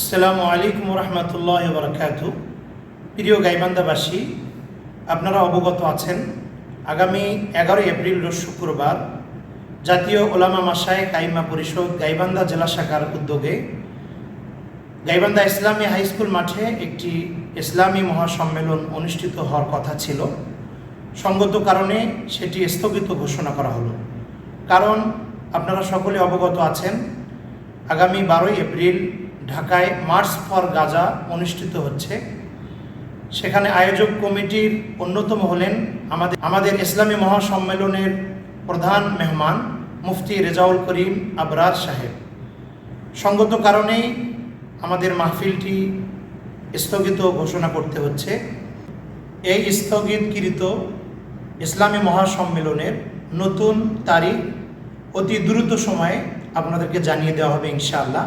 আসসালামু আলাইকুম রহমতুল্লাহ বরকাত প্রিয় গাইবান্দাবাসী আপনারা অবগত আছেন, আগামী এগারোই এপ্রিল রোজ শুক্রবার, জাতীয় ওলামা মাসায় কাইমা পরিষদ গাইবান্ধা জেলা শাখার উদ্যোগে গাইবান্ধা ইসলামী হাই স্কুল মাঠে একটি ইসলামী মহাসম্মেলন অনুষ্ঠিত হওয়ার কথা ছিল। সঙ্গত কারণে সেটি স্থগিত ঘোষণা করা হলো। কারণ আপনারা সকলে অবগত আছেন, আগামী বারোই এপ্রিল ঢাকায় মার্চ ফর গাজা অনুষ্ঠিত হচ্ছে। সেখানে আয়োজক কমিটির অন্যতম হলেন আমাদের আমাদের ইসলামী মহাসম্মেলনের প্রধান মেহমান মুফতি রেজাউল করিম আবরার সাহেব। সঙ্গত কারণেই আমাদের মাহফিলটি স্থগিত ঘোষণা করতে হচ্ছে। এই স্থগিতকৃত ইসলামী মহাসম্মেলনের নতুন তারিখ অতি দ্রুত সময়ে আপনাদেরকে জানিয়ে দেওয়া হবে ইনশাআল্লাহ।